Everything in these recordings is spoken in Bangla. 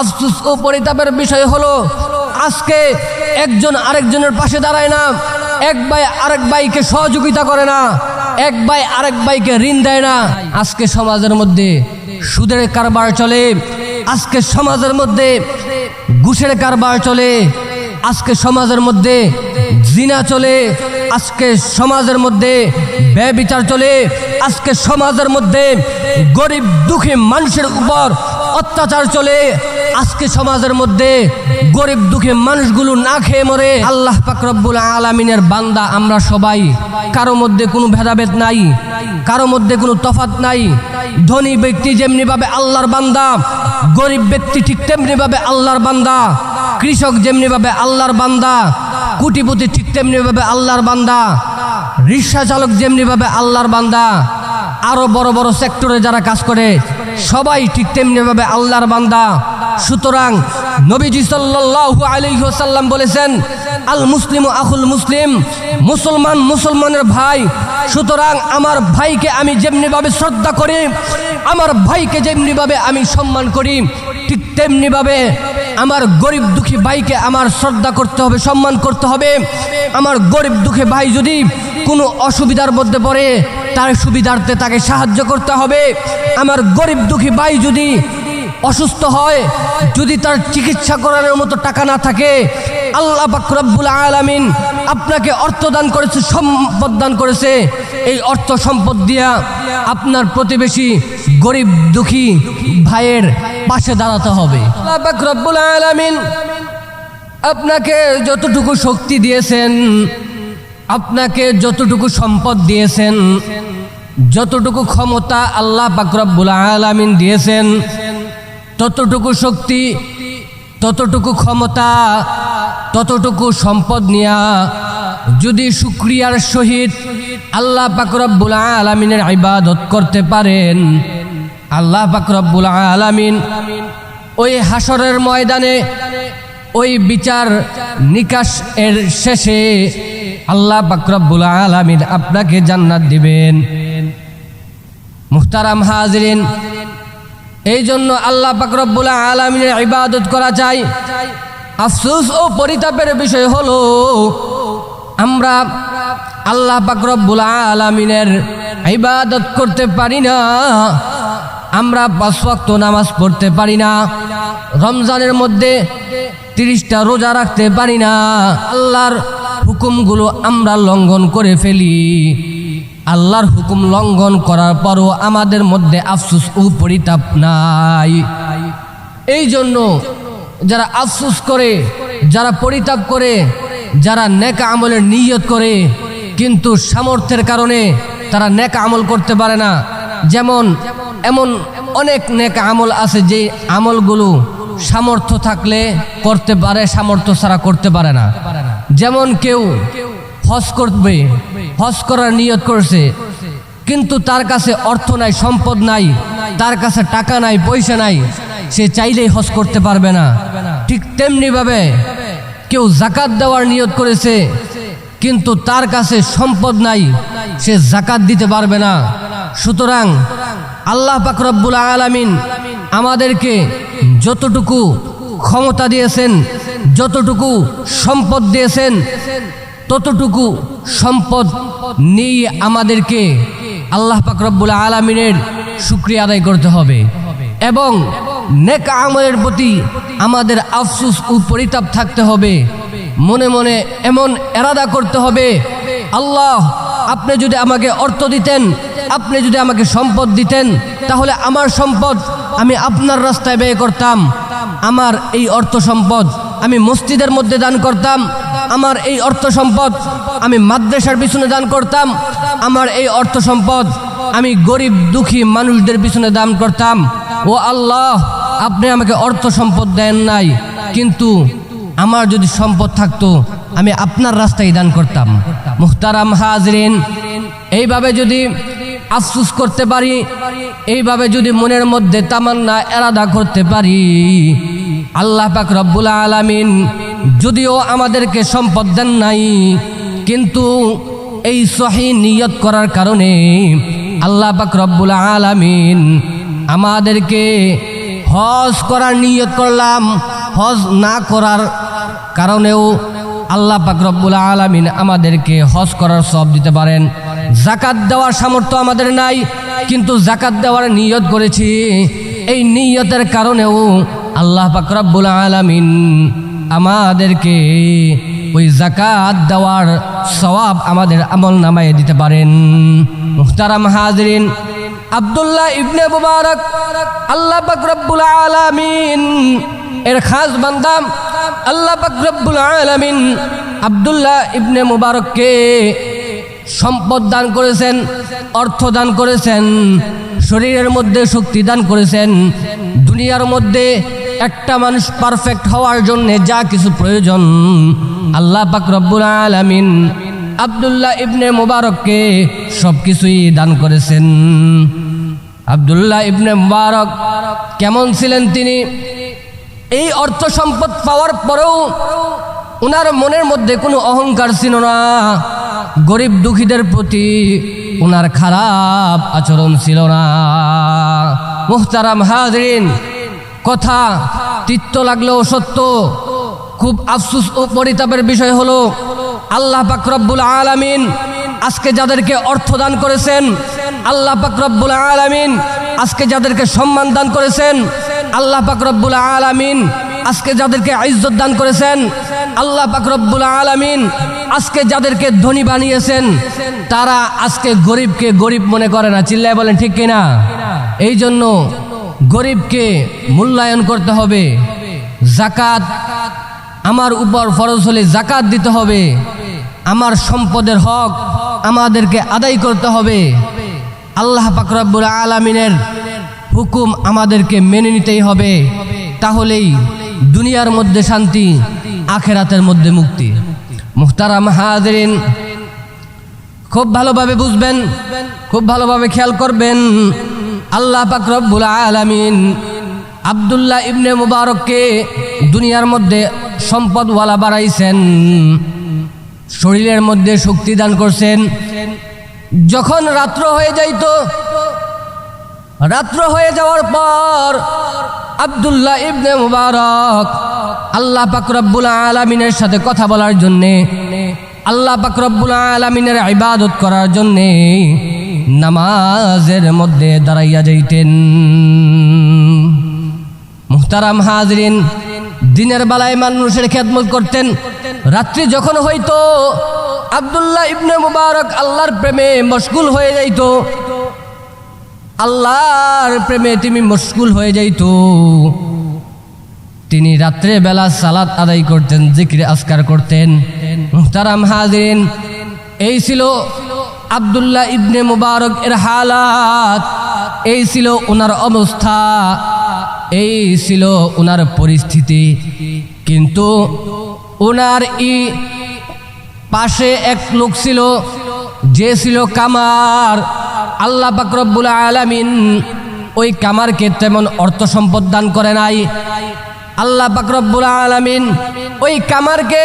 আফসুস ও পরিতাপের বিষয় হলো, আজকে একজন আরেকজনের পাশে দাঁড়ায় না, এক ভাই আরেক ভাইকে সহযোগিতা করে না, এক ভাই আরেক ভাইকে ঋণ দেয় না। আজকে সমাজের মধ্যে সুদের কারবার চলে, আজকে সমাজের মধ্যে ঘুষের কারবার চলে, আজকে সমাজের মধ্যে জিনা চলে, আজকে সমাজের মধ্যে ব্যবিচার চলে, আজকে সমাজের মধ্যে গরিব দুঃখী মানুষের উপর অত্যাচার চলে আজকে সমাজের মধ্যে গরিব দুঃখী মানুষগুলো না খেয়ে মরে আল্লাহ পাকরব্বুল আলমিনের বান্দা আমরা সবাই। কারও মধ্যে কোনো ভেদাভেদ নাই, কারও মধ্যে কোনো তফাত নাই। ধনী ব্যক্তি যেমনিভাবে আল্লাহর বান্দা, গরিব ব্যক্তি ঠিক তেমনিভাবে আল্লাহর বান্দা, কৃষক যেমনিভাবে আল্লাহর বান্দা, কুটিপতি ঠিক তেমনিভাবে আল্লাহর বান্দা, রিক্সা চালক যেমনিভাবে আল্লাহর বান্দা, আরও বড় বড় সেক্টরে যারা কাজ করে, সবাই ঠিক তেমনিভাবে আল্লাহর বান্দা। সুতরাং নবীজি সাল্লাল্লাহু আলাইহি ওয়াসাল্লাম বলেছেন, আল মুসলিম আখুল মুসলিম, মুসলমান মুসলমানের ভাই। সুতরাং আমার ভাইকে আমি যেমনিভাবে শ্রদ্ধা করি, আমার ভাইকে যেমনিভাবে আমি সম্মান করি, ঠিক তেমনিভাবে আমার গরিব দুঃখী ভাইকে আমার শ্রদ্ধা করতে হবে, সম্মান করতে হবে। আমার গরিব দুঃখী ভাই যদি কোনো অসুবিধার মধ্যে পড়ে, তার সুবিধার্থে তাকে সাহায্য করতে হবে। আমার গরিব দুঃখী ভাই যদি অসুস্থ হয়, যদি তার চিকিৎসা করানোর মতো টাকা না থাকে, আল্লাহ বাকরব্বুল আলামিন আপনাকে অর্থ দান করেছে, সম্পদ দান করেছে। এই অর্থ সম্পদ দিয়া আপনার প্রতিবেশী গরিব, দুঃখী ভাইয়ের পাশে দাঁড়াতে হবে। আল্লাহ বাকরব্বুল আলামিন আপনাকে যতটুকু শক্তি দিয়েছেন, আপনাকে যতটুকু সম্পদ দিয়েছেন, যতটুকু ক্ষমতা আল্লাহ বাকরব্বুল আলামিন দিয়েছেন ততটুকু শক্তি, ততটুকু ক্ষমতা, ততটুকু সম্পদ নিয়া যদি শুক্রিয়ার সহিত আল্লাহ পাকরব্বুল আলমিনের ইবাদত করতে পারেন, আল্লাহ পাকরব্বুল আলমিন ওই হাসরের ময়দানে ওই বিচার নিকাশ এর শেষে আল্লাহ পাকরব্বুল আলমিন আপনাকে জান্নাত দিবেন। মুহতারাম হাজরিন এই জন্য আল্লাহ পাকরব্বুল আলমিনের ইবাদত করা চাই আফসোস ও পরিতাপের বিষয় হলো, আমরা আল্লাহ পাকরব্বুল আলমিনের ইবাদত করতে পারি না, আমরা পাঁচ নামাজ পড়তে পারি না, রমজানের মধ্যে তিরিশটা রোজা রাখতে পারি না, আল্লাহর হুকুমগুলো আমরা লঙ্ঘন করে ফেলি। আল্লাহর হুকুম লঙ্ঘন করার পরও আমাদের মধ্যে আফসুস ও পরিতাপ নাই। এই জন্য যারা আফসুস করে, যারা পরিতাপ করে, যারা নেকা আমলের নিয়ত করে, কিন্তু সামর্থ্যের কারণে তারা নেকা আমল করতে পারে না। যেমন, এমন অনেক নেকা আমল আছে যে আমলগুলো সামর্থ্য থাকলে করতে পারে, সামর্থ্য ছাড়া করতে পারে না। যেমন কেউ হজ করবে, হজ করার নিয়ত করছে। কিন্তু তার কাছে অর্থ নাই, সম্পদ নাই, তার কাছে টাকা নাই, পয়সা নাই। সে চাইলেই হজ করতে পারবে না। ঠিক তেমনি ভাবে কেউ জাকাত দেওয়ার নিয়ত করেছে, কিন্তু তার কাছে সম্পদ নাই, সে জাকাত দিতে পারবে না। সুতরাং আল্লাহ পাকরব্বুল আলামিন আমাদেরকে যতটুকু ক্ষমতা দিয়েছেন, যতটুকু সম্পদ দিয়েছেন ততটুকু সম্পদ নিয়ে আমাদেরকে আল্লাহ পাকরব্বুল আলমিনের শুক্রিয়া আদায় করতে হবে। এবং নেক আমলের প্রতি আমাদের আফসুস ও পরিতাপ থাকতে হবে। মনে মনে এমন এরাদা করতে হবে, আল্লাহ, আপনি যদি আমাকে অর্থ দিতেন, আপনি যদি আমাকে সম্পদ দিতেন, তাহলে আমার সম্পদ আমি আপনার রাস্তায় ব্যয় করতাম। আমার এই অর্থ সম্পদ আমি মসজিদের মধ্যে দান করতাম আমার এই অর্থ সম্পদ আমি মাদ্রাসার পিছনে দান করতাম। আমার এই অর্থ সম্পদ আমি গরিব দুঃখী মানুষদের পিছনে দান করতাম। ও আল্লাহ, আপনি আমাকে অর্থ সম্পদ দেন নাই। কিন্তু আমার যদি সম্পদ থাকতো, আমি আপনার রাস্তায় দান করতাম। মুখতারাম হাজরিন, এইভাবে যদি আফসুস করতে পারি, এইভাবে যদি মনের মধ্যে তামান্না, এরাদা করতে পারি। আল্লাহ পাক রব্বুল আলামিন যদিও আমাদেরকে সম্পদ দেন নাই, কিন্তু এই সহি নিয়ত করার কারণে আল্লাহ পাক রব্বুল আলামিন আমাদেরকে হজ করার নিয়ত করলাম, হজ না করার কারণেও আল্লাহ পাক রব্বুল আলামিন আমাদেরকে হজ করার সব দিতে পারেন। জাকাত দেওয়ার সামর্থ্য আমাদের নাই, কিন্তু জাকাত দেওয়ার নিয়ত করেছি। এই নিয়তের কারণেও আল্লাহ পাক রব্বুল আলামিন আমাদেরকে ওই জাকাত দেওয়ার সওয়াব আমাদের আমল নামায় দিতে পারেন। মুহতারাম হাজরিন, আব্দুল্লাহ ইবনে মুবারক, আল্লাহ পাক রব্বুল আলামিন, এর খাস বান্দাম আল্লাহ পাক রব্বুল আলামিন আব্দুল্লাহ ইবনে মুবারককে সম্পদ দান করেছেন, অর্থ দান করেছেন, শরীরের মধ্যে শক্তি দান করেছেন, দুনিয়ার মধ্যে একটা মানুষ পারফেক্ট হওয়ার জন্য যা কিছু প্রয়োজন, আল্লাহ পাক রব্বুল আলামিন আব্দুল্লাহ ইবনে মুবারককে সব কিছুই দান করেছেন। আব্দুল্লাহ ইবনে মুবারক কেমন ছিলেন তিনি? এই অর্থ সম্পদ পাওয়ার পরেও ওনার মনের মধ্যে কোনো অহংকার ছিল না। গরিব দুঃখীদের প্রতি ওনার খারাপ আচরণ ছিল না। মুহতারাম হাজরিন কথা, তিত্ত লাগলেও সত্য। খুব আফসুস ও পরিতাপের বিষয় হলো, আল্লাহ পাকরব্বুল আলামিন আজকে যাদেরকে অর্থ দান করেছেন, আল্লাহ পাকরব্বুল আলামিন আজকে যাদেরকে সম্মান দান করেছেন, আল্লাহ পাকরব্বুল আলামিন আজকে যাদেরকে ইজ্জত দান করেছেন, আল্লাহ পাকরব্বুল আলামিন আজকে যাদেরকে ধনী বানিয়েছেন, তারা আজকে গরিবকে গরিব মনে করে না। চিল্লায় বলেন ঠিক কিনা? এই জন্য গরিবকে মূল্যায়ন করতে হবে। জাকাত আমার উপর ফরজ হলে জাকাত দিতে হবে। আমার সম্পদের হক আমাদেরকে আদায় করতে হবে। আল্লাহ পাকরাবুল আলমিনের হুকুম আমাদেরকে মেনে নিতেই হবে। তাহলেই দুনিয়ার মধ্যে শান্তি, আখেরাতের মধ্যে মুক্তি। মুহতারাম হাজরিন, খুব ভালোভাবে বুঝবেন, খুব ভালোভাবে খেয়াল করবেন। আল্লাহ পাকরব্বুল আলামিন আবদুল্লাহ ইবনে মুবারককে দুনিয়ার মধ্যে সম্পদওয়ালা বাড়াইছেন শরীরের মধ্যে শক্তি দান করছেন। যখন রাত্র হয়ে যাইত, রাত্র হয়ে যাওয়ার পর আবদুল্লাহ ইবনে মুবারক আল্লাহ পাকরব্বুল আলমিনের সাথে কথা বলার জন্যে, আল্লাহ পাকরব্বুল আলমিনের ইবাদত করার জন্যে নামাজের মধ্যে দাঁড়াইয়া যাইতেন। মুহতারাম হাজরিন, দিনের বেলায় মানুষের খেদমত করতেন। রাত্রি যখন হইতো, আবদুল্লাহ ইবনে মুবারক আল্লাহর প্রেমে মশগুল হয়ে যাইত। আল্লাহর প্রেমে তুমি মশগুল হয়ে যাইত। তিনি রাত্রে বেলা সালাত আদায় করতেন, জিক্রে আসকার করতেন। মুহতারাম হাজরিন, এই ছিল আবদুল্লাহ ইবনে মুবারক এর হালাত। এই ছিল ওনার অবস্থা। এই ছিল ওনার পরিস্থিতি। কিন্তু ওনার ই পাশে এক লোক ছিল, যে ছিল কামার। আল্লাহ বাকরবুল আলামিন ওই কামারকে তেমন অর্থ সম্পদ দান করে নাই। আল্লাহ বাকরবুল আলামিন ওই কামারকে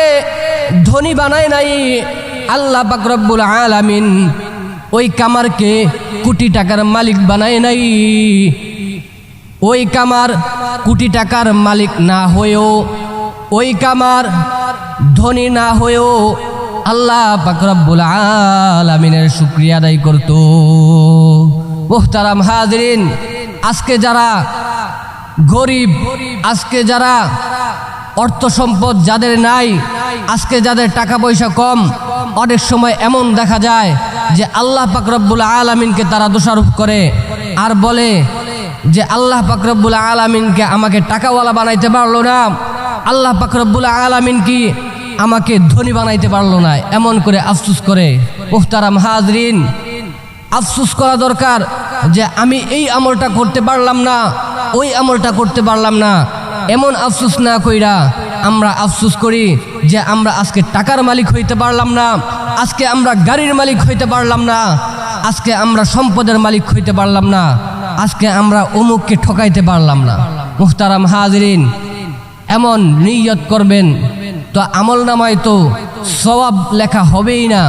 ধনী বানায় নাই। আল্লাহ বাকরবুল আলামিন ওই কামারকে কোটি টাকার মালিক বানায় নাই। ওই কামার কোটি টাকার মালিক না হয়েও, ওই কামার ধনী না হয়েও আল্লাহ পাকরাবুল আলামিনের শুক্রিয়া আদায় করত। মোহতারাম হাজরিন, আজকে যারা গরিব, আজকে যারা অর্থ সম্পদ যাদের নাই, আজকে যাদের টাকা পয়সা কম, অনেক সময় এমন দেখা যায় যে আল্লাহ পাকরব্বুল আলমিনকে তারা দোষারোপ করে আর বলে যে আল্লাহ পাকরব্বুল আলমিনকে আমাকে টাকাওয়ালা বানাইতে পারল না। আল্লাহ পাকরব্বুল আলমিন কি আমাকে ধনী বানাইতে পারল না? এমন করে আফসুস করে। মুখতারাম হাজরিন, আফসুস করা দরকার যে আমি এই আমলটা করতে পারলাম না, ওই আমলটা করতে পারলাম না। এমন আফসুস না কইরা আমরা আফসুস করি যে আমরা আজকে টাকার মালিক হইতে পারলাম না, আজকে আমরা গাড়ির মালিক হইতে পারলাম না, আজকে আমরা সম্পদের মালিক হইতে পারলাম না, আজকে আমরা অমুককে ঠকাইতে পারলাম না। মুখতারাম হাজরিন, এমন নিয়ত করবেন, তো আমল নামায় তো সবাব লেখা হবেই না,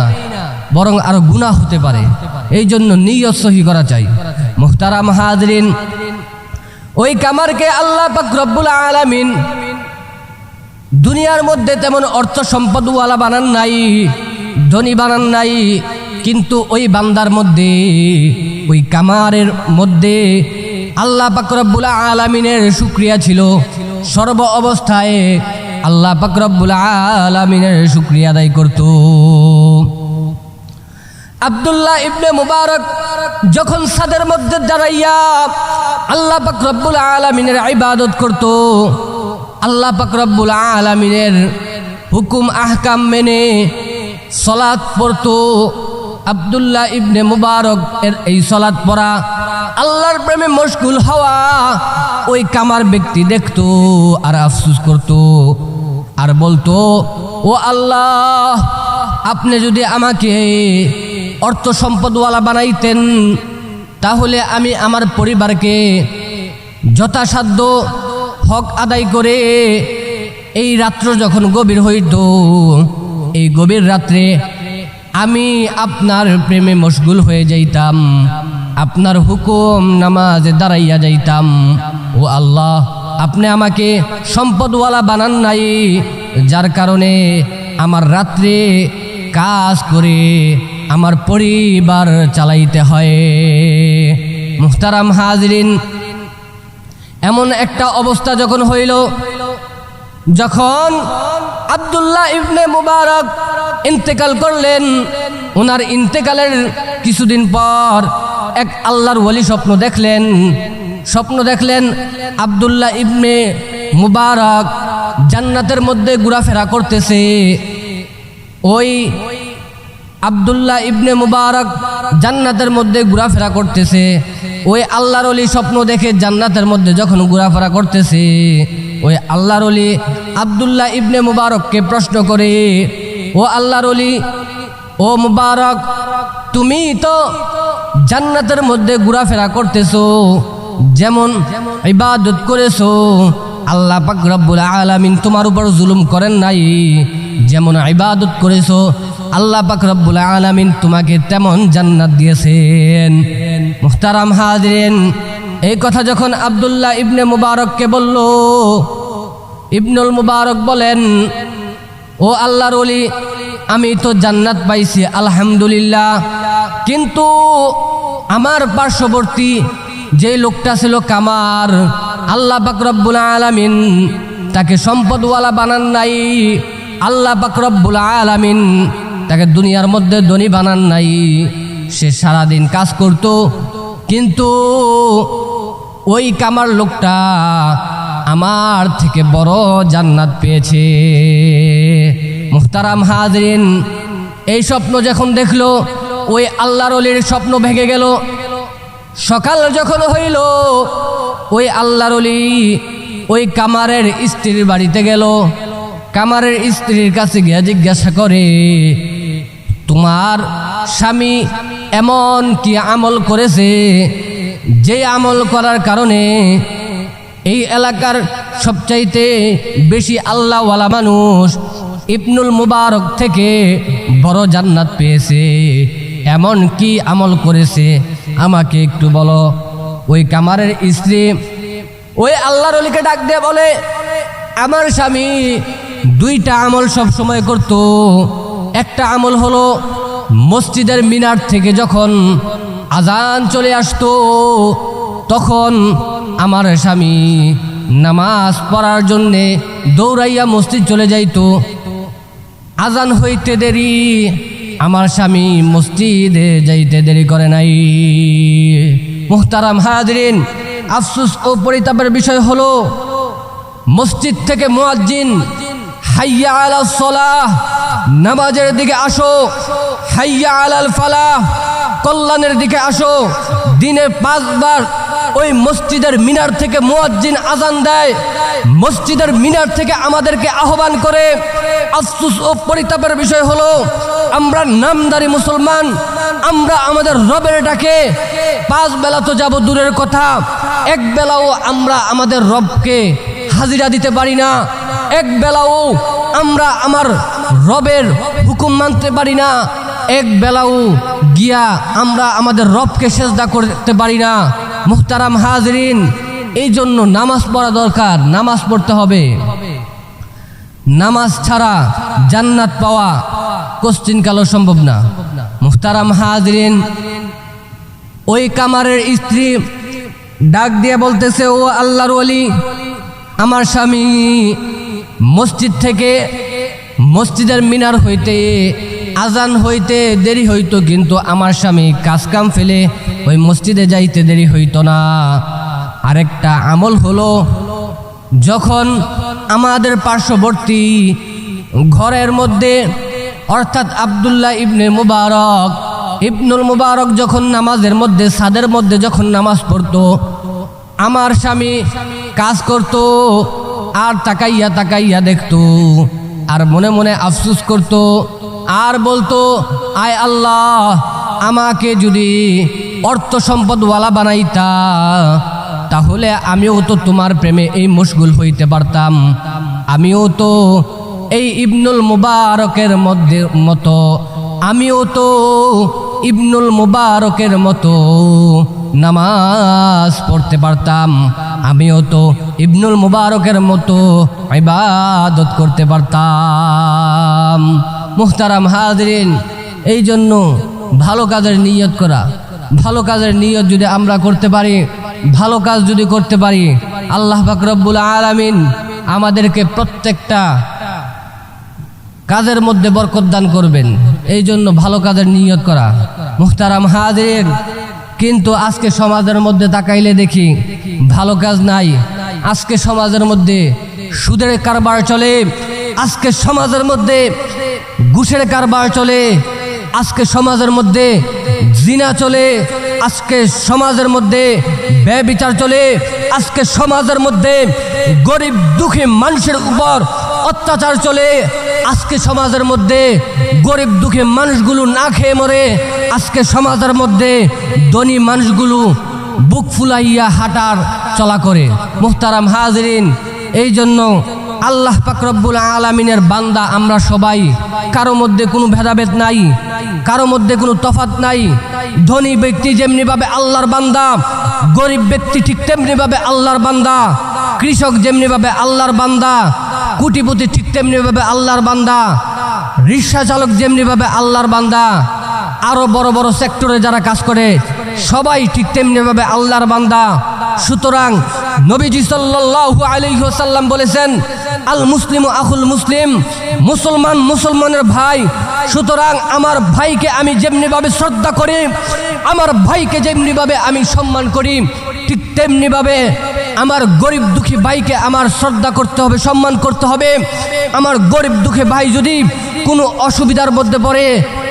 বরং আরও গুণা হতে পারে। এই জন্য নিয়ত সহি করা চাই। মুখতারাম হাজরিন ওই কামারকে আল্লাহ রব্বুল আলামিন দুনিয়ার মধ্যে তেমন অর্থ সম্পদওয়ালা বানান নাই, ধনী বানান নাই, কিন্তু ওই বান্দার মধ্যে, ওই কামারের মধ্যে আল্লাহ পাকরব্বুল আলামিনের শুক্রিয়া ছিল। সর্ব অবস্থায় আল্লাহ পাকরব্বুল আলমিনের শুক্রিয়া আদায় করত। আব্দুল্লাহ ইবনে মুবারক যখন সাদের মধ্যে দাঁড়াইয়া আল্লাহ পাক রব্বুল আলমিনের ইবাদত করত। আল্লাহ পাক রব্বুল আলমিনের হুকুম, আহকাম মেনে সলাৎ পড়তো। আবদুল্লাহ ইবনে মুবারক এর এই সলাৎ পড়া আল্লাহর প্রেমে মশগুল হওয়া ওই কামার ব্যক্তি দেখত আর আফসুস করতো আর বলতো, ও আল্লাহ, আপনি যদি আমাকে অর্থ সম্পদওয়ালা বানাইতেন তাহলে আমি আমার পরিবারকে যথাসাধ্য হক আদায় করে এই রাত্র যখন গভীর হইত, এই গভীর রাত্রে আমি আপনার প্রেমে মশগুল হয়ে যাইতাম, আপনার হুকুম নামাজে দাঁড়াইয়া যাইতাম। ও আল্লাহ, আপনি আমাকে সম্পদওয়ালা বানান নাই, যার কারণে আমার রাত্রে কাজ করে আমার পরিবার চালাইতে হয়। মুখতারাম হাজরিন, এমন একটা অবস্থা যখন হইল, যখন আবদুল্লাহ ইবনে মুবারক ইন্তেকাল করলেন ওনার ইন্তেকালের কিছুদিন পর এক আল্লাহর ওলি স্বপ্ন দেখলেন। স্বপ্ন দেখলেন আব্দুল্লাহ ইবনে মুবারক জান্নাতের মধ্যে ঘোরাফেরা করতেছে। ওই আব্দুল্লাহ ইবনে মুবারক জান্নাতের মধ্যে ঘোরাফেরা করতেছে। ওই আল্লাহর অলি স্বপ্ন দেখে জান্নাতের মধ্যে যখন ঘোরাফেরা করতেছে, ওই আল্লাহর অলি আবদুল্লাহ ইবনে মুবারককে প্রশ্ন করে, ও আল্লাহর অলি, ও মুবারক, তুমি তো জান্নাতের মধ্যে ঘোরাফেরা করতেছো, যেমন ইবাদত করেছ। আল্লাহ পাক রব্বুল আলামিন তোমার উপর জুলুম করেন নাই। যেমন ইবাদত করেছ আল্লাহ পাক রব্বুল আলামিন তোমাকে তেমন জান্নাত দিয়েছেন। মুখতারাম হাজরেন, এই কথা যখন আব্দুল্লাহ ইবনে মুবারককে বলল, ইবনুল মুবারক বলেন, ও আল্লাহর ওলি, আমি তো জান্নাত পাইছি, আলহামদুলিল্লাহ। কিন্তু আমার পার্শ্ববর্তী যে লোকটা ছিল কামার, আল্লাহ বাকরব্বুল আলামিন তাকে সম্পদওয়ালা বানান নাই। আল্লাহ বাকরব্বুল আলামিন তাকে দুনিয়ার মধ্যে ধনী বানান নাই। সে সারাদিন কাজ করত, কিন্তু ওই কামার লোকটা আমার থেকে বড় জান্নাত পেয়েছে। মুখতারাম হাজরিন, এই স্বপ্ন যখন দেখল, ওই আল্লাহর অলির স্বপ্ন ভেঙে গেল। সকাল যখন হইল, ওই আল্লাহর অলি ওই কামারের স্ত্রীর বাড়িতে গেল। কামারের স্ত্রীর কাছে গিয়ে জিজ্ঞাসা করে তোমার স্বামী এমন কি আমল করেছে? যে আমল করার কারণে এই এলাকার সবচাইতে বেশি আল্লাহওয়ালা মানুষ ইবনুল মুবারক থেকে বড় জান্নাত পেয়েছে। এমন কি আমল করেছে? আমাকে একটু বলো। ওই কামারের স্ত্রী ওই আল্লাহর অলিকে ডাক দিয়ে বলে, আমার স্বামী দুইটা আমল সব সময় করত। একটা আমল হলো মসজিদের মিনার থেকে যখন আজান চলে আসতো, তখন আমার স্বামী নামাজ পড়ার জন্যে দৌড়াইয়া মসজিদ চলে যাইত। আজান হইতে দেরি, আমার স্বামী মসজিদে যাইতে দেরি করে নাই। মুহতারাম হাজরিন, আফসুস ও পরিতাপের বিষয় হলো, মসজিদ থেকে মুয়াজ্জিন হাইয়া আলা সলাহ, নামাজের দিকে আসো। হাইয়া আলাল ফালাহ, কল্যাণের দিকে আসো। দিনে পাঁচবার ওই মসজিদের মিনার থেকে মুয়াজ্জিন আজান দেয়। মসজিদের মিনার থেকে আমাদেরকে আহ্বান করে। আফসুস ও পরিতাপের বিষয় হলো, আমরা নামদারি মুসলমান, আমরা আমাদের রবের ডাকে। পাঁচ বেলা তো যাব দূরের কথা, এক বেলাও আমরা আমাদের রবকে হাজিরা দিতে পারি না। এক বেলাও আমরা আমার রবের হুকুম মানতে পারি না। এক বেলাও গিয়া আমরা আমাদের রবকে সেজদা করতে পারি না। মুহতারাম হাজরিন এই জন্য নামাজ পড়া দরকার, নামাজ পড়তে হবে। নামাজ ছাড়া জান্নাত পাওয়া কোশ্চিন কালো সম্ভব না। মুখতারাম হাজরিন, ওই কামারের স্ত্রী ডাক দিয়ে বলতেছে, ও আল্লাহর ওলি, আমার স্বামী মসজিদ থেকে মসজিদের মিনার হইতে আজান হইতে দেরি হইতো, কিন্তু আমার স্বামী কাজ কাম ফেলে ওই মসজিদে যাইতে দেরি হইতো না। আরেকটা আমল হলো, যখন আমাদের পার্শ্ববর্তী ঘরের মধ্যে, অর্থাৎ আবদুল্লাহ ইবনে মুবারক, ইবনুল মুবারক যখন নামাজের মধ্যে, সাদের মধ্যে যখন নামাজ পড়তো, আমার স্বামী কাজ করত আর তাকাইয়া তাকাইয়া দেখতো, আর মনে মনে আফসুস করত, আর বলতো, আয় আল্লাহ, আমাকে যদি অর্থ সম্পদওয়ালা বানাইতা, তাহলে আমিও তো তোমার প্রেমে এই মশগুল হইতে পারতাম। আমিও তো এই ইবনুল মুবারকের মধ্যে মতো, আমিও তো ইবনুল মুবারকের মতো নামাজ পড়তে পারতাম। আমিও তো ইবনুল মুবারকের মতো ইবাদত করতে পারতাম। মুহতারাম হাজরিন, এই জন্য ভালো কাজের নিয়ত করা, ভালো কাজের নিয়ত যদি আমরা করতে পারি, ভালো কাজ যদি করতে পারি, আল্লাহ ফাকরবুল আলামিন আমাদেরকে প্রত্যেকটা কাজের মধ্যে বরকত দান করবেন। এই জন্য ভালো কাজের নিয়ত করা। মুখতারাম হাজির কিন্তু আজকে সমাজের মধ্যে তাকাইলে দেখি ভালো কাজ নাই। আজকে সমাজের মধ্যে সুদের কারবার চলে। আজকে সমাজের মধ্যে ঘুষের কারবার চলে। আজকে সমাজের মধ্যে জিনা চলে। আজকে সমাজের মধ্যে ব্যবিচার চলে। আজকে সমাজের মধ্যে গরিব দুঃখী মানুষের উপর অত্যাচার চলে। আজকে সমাজের মধ্যে গরিব দুঃখী মানুষগুলো না খেয়ে মরে, আজকে সমাজের মধ্যে ধনী মানুষগুলো বুক ফুলাইয়া হাঁটার চলা করে। মুহতারাম হাজরিন, এই জন্য আল্লাহ পাকরব্বুল আলমিনের বান্দা আমরা সবাই, কারও মধ্যে কোনো ভেদাভেদ নাই, কারও মধ্যে কোনো তফাত নাই। ধনী ব্যক্তি যেমনিভাবে আল্লাহর বান্দা, গরিব ব্যক্তি ঠিক তেমনিভাবে আল্লাহর বান্দা, কৃষক যেমনিভাবে আল্লাহর বান্দা কুটিপুতি ঠিক তেমনিভাবে আল্লাহর বান্দা। রিক্সা চালক যেমনিভাবে আল্লাহর বান্দা। আরও বড় বড় সেক্টরে যারা কাজ করে, সবাই ঠিক তেমনিভাবে আল্লাহর বান্দা। সুতরাং নবীজি সাল্লাল্লাহু আলাইহি ওয়াসাল্লাম বলেছেন, আল মুসলিম আখুল মুসলিম, মুসলমান মুসলমানের ভাই। সুতরাং আমার ভাইকে আমি যেমনিভাবে শ্রদ্ধা করি, আমার ভাইকে যেমনিভাবে আমি সম্মান করি, ঠিক তেমনিভাবে আমার গরিব দুঃখী ভাইকে আমার শ্রদ্ধা করতে হবে, সম্মান করতে হবে। আমার গরিব দুঃখী ভাই যদি কোনো অসুবিধার মধ্যে পড়ে,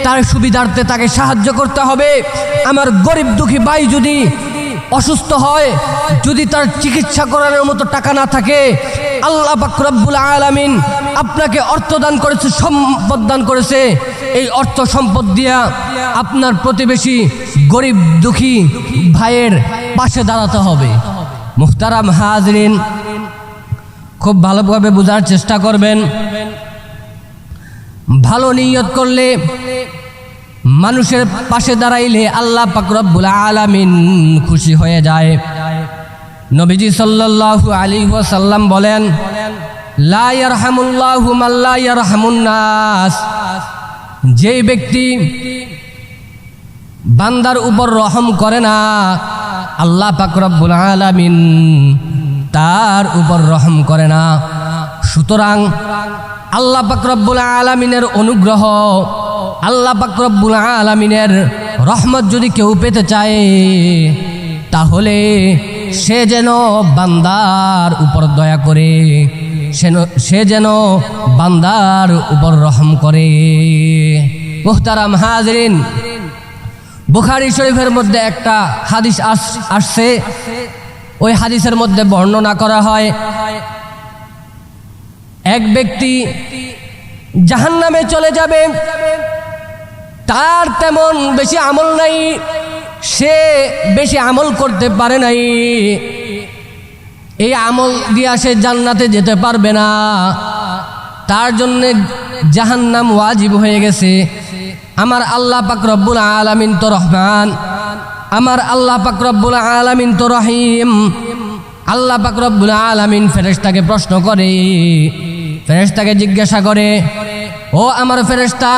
তার সুবিধার্থে তাকে সাহায্য করতে হবে। আমার গরিব দুঃখী ভাই যদি অসুস্থ হয়, যদি তার চিকিৎসা করানোর মতো টাকা না থাকে, আল্লাহ বাকরব্বুল আলামিন আপনাকে অর্থ দান করেছে, সম্পদ দান করেছে। এই অর্থ সম্পদ দিয়া আপনার প্রতিবেশী গরিব দুঃখী ভাইয়ের পাশে দাঁড়াতে হবে। মুখতারাম হাজরিন, খুব ভালোভাবে বোঝার চেষ্টা করবেন। ভালো নিয়ত করলে মানুষের পাশে দাঁড়াইলে আল্লাহ পাকরব্বুল আলামিন খুশি হয়ে যায়। নবীজি সাল্লাল্লাহু আলী ওয়াসাল্লাম বলেন, লা ইয়ারহামুল্লাহু মান লা ইয়ারহামুন নাস। যেই ব্যক্তি বান্দার উপর রহম করে না আল্লাহ পাকরব্বুল আলামিন তার উপর রহম করে না। সুতরাং আল্লাহ পাকরব্বুল আলামিনের অনুগ্রহ, আল্লাহ পাকরব্বুল আলামিনের রহমত যদি কেউ পেতে চায়, তাহলে সে যেন বান্দার উপর দয়া করে সে যেন বান্দার উপর রহম করে। মুহতারাম হাজরিন বুখারি শরীফের মধ্যে একটা হাদিস আস- আসছে। ওই হাদিসের মধ্যে বর্ণনা করা হয়, এক ব্যক্তি জাহান্নামে চলে যাবে, তার তেমন বেশি আমল নাই, সে বেশি আমল করতে পারে নাই। এই আমল দিয়া সে জান্নাতে যেতে পারবে না। তার জন্য জাহান্নাম ওয়াজিব হয়ে গেছে। আমার আল্লাহ পাক রব্বুল আলামিন তো রহমান। আমার আল্লাহ পাক রব্বুল আলামিন তো রহিম। আল্লাহ পাক আলামিন ফেরেশতাকে প্রশ্ন করে, ফেরেশতাকে জিজ্ঞাসা করে, ও আমার ফেরেশতা,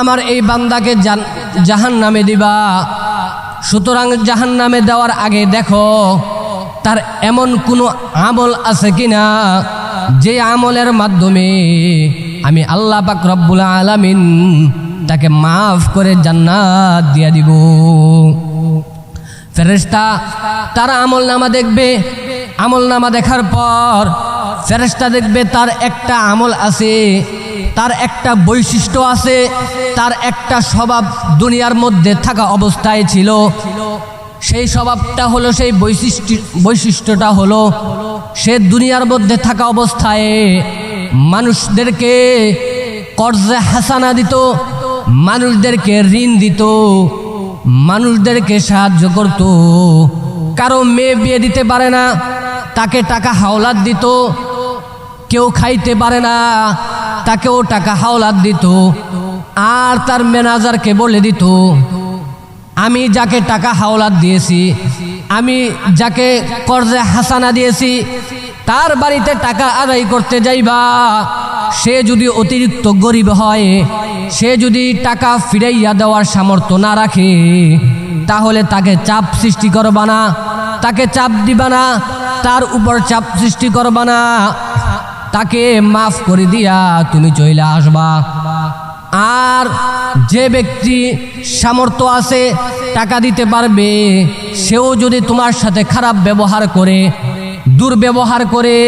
আমার এই বান্দাকে জাহান নামে দিবা। সুতরাং জাহান নামে দেওয়ার আগে দেখো, তার এমন কোনো আমল আছে কিনা, যে আমলের মাধ্যমে আমি আল্লাহ পাক রব্বুল আলামিন তাকে মাফ করে জান্নাত দিয়া দিব। ফেরেস্তা তার আমল নামা দেখবে। আমল নামা দেখার পর ফেরেস্তা দেখবে তার একটা আমল আছে, তার একটা বৈশিষ্ট্য আছে, তার একটা স্বভাব দুনিয়ার মধ্যে থাকা অবস্থায় ছিল। সেই স্বভাবটা হলো, সেই বৈশিষ্ট্য, বৈশিষ্ট্যটা হলো, সে দুনিয়ার মধ্যে থাকা অবস্থায় মানুষদেরকে কর্জে হাসানা দিত, মানুষদেরকে ঋণ দিত, মানুষদেরকে সাহায্য করত। কারও মেয়ে বিয়ে দিতে পারে না, তাকে টাকা হাওলাত দিত, কেউ খাইতে পারে না, তাকেও টাকা হাওলাত দিত, আর তার ম্যানেজারকে বলে দিত, আমি যাকে টাকা হাওলাত দিয়েছি, আমি যাকে কর্জে হাসানা দিয়েছি তার বাড়িতে টাকা আদায় করতে যাইবা। সে যদি অতিরিক্ত গরিব হয়, সে যদি টাকা ফিরাইয়া দেওয়ার সামর্থ্য না রাখে, তাহলে তাকে চাপ সৃষ্টি করবা না, তাকে চাপ দিবা না, তার উপর চাপ সৃষ্টি করবা না। তাকে মাফ করে দিয়া তুমি চলে আসবা। আর যে ব্যক্তি সামর্থ্য আছে, টাকা দিতে পারবে, সেও যদি তোমার সাথে খারাপ ব্যবহার করে দুর্ব্যবহার করে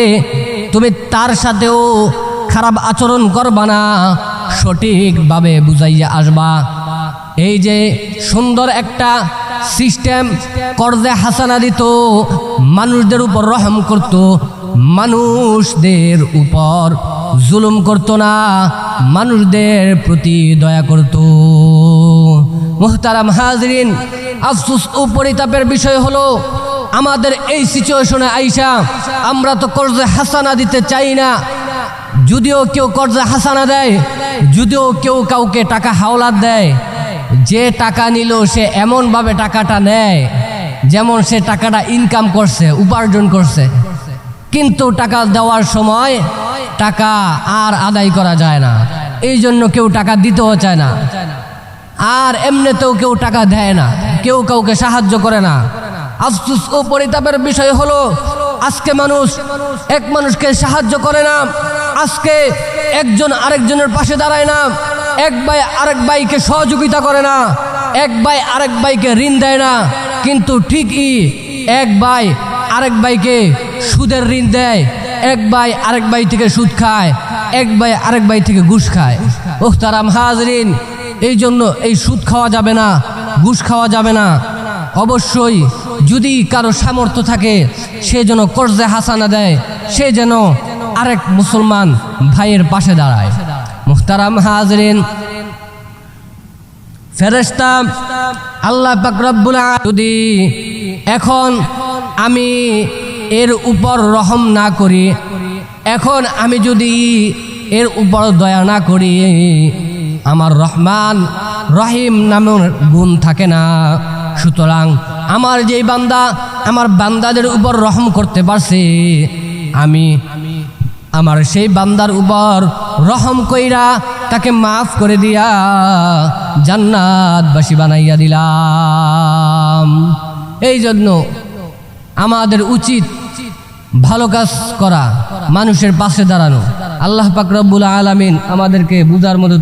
তুমি তার সাথেও খারাপ আচরণ করবা না। সঠিকভাবে বুঝাইয়া আসবা। এই যে সুন্দর একটা সিস্টেম কর্জে হাসানা দিত, মানুষদের উপর রহম করত, মানুষদের উপর জুলুম করতো না, মানুষদের প্রতি দয়া করত। মোহতারাম হাজরিন, আফসুস ও পরিতাপের বিষয় হলো আমাদের এই সিচুয়েশনে আইসা, আমরা তো কর্জে হাসানা দিতে চাই না। যদিও কেউ কর্জে হাসানা দেয়, যদিও কেউ কাউকে টাকা হাওলাত দেয়, যে টাকা নিল সে এমনভাবে টাকাটা নেয়, যেমন সে টাকাটা ইনকাম করছে, উপার্জন করছে। কিন্তু টাকা দেওয়ার সময় টাকা আর আদায় করা যায় না। এই জন্য কেউ টাকা দিতেও চায় না। আর এমনিতেও কেউ টাকা দেয় না। কেউ কাউকে সাহায্য করে না। আফসুস ও পরিতাপের বিষয় হলো, আজকে মানুষ এক মানুষকে সাহায্য করে না। আজকে একজন আরেকজনের পাশে দাঁড়ায় না। এক ভাই আরেক ভাইকে সহযোগিতা করে না। এক ভাই আরেক ভাইকে ঋণ দেয় না। কিন্তু ঠিকই এক ভাই আরেক ভাইকে সুদের ঋণ দেয়। এক ভাই আরেক ভাই থেকে সুদ খায়। এক ভাই আরেক ভাই থেকে ঘুষ খায়। ওহ তারাম হাজরিন এই জন্য এই সুদ খাওয়া যাবে না, ঘুষ খাওয়া যাবে না। অবশ্যই যদি কারও সামর্থ্য থাকে, সে যেন কর্জে হাসানা দেয়, সে যেন আরেক মুসলমান ভাইয়ের পাশে দাঁড়ায়। মুখতারাম হাজরিন ফেরেস্তা আল্লাহ পাকরব্বুল যদি এখন আমি এর উপর রহম না করি, এখন আমি যদি এর উপর দয়া না করি, আমার রহমান, রহিম নামের গুণ থাকে না। সুতরাং আমার যেই বান্দা, আমার বান্দাদের উপর রহম করতে পারছে, আমি, আমার সেই বান্দার উপর রহম কইরা তাকে মাফ করে দিয়া জান্নাতবাসী বানাইয়া দিলাম। এই জন্য আমাদের উচিত ভালো কাজ করা, মানুষের পাশে দাঁড়ানো। আল্লাহ পাক রব্বুল আলামিন আমাদেরকে বুঝার মতো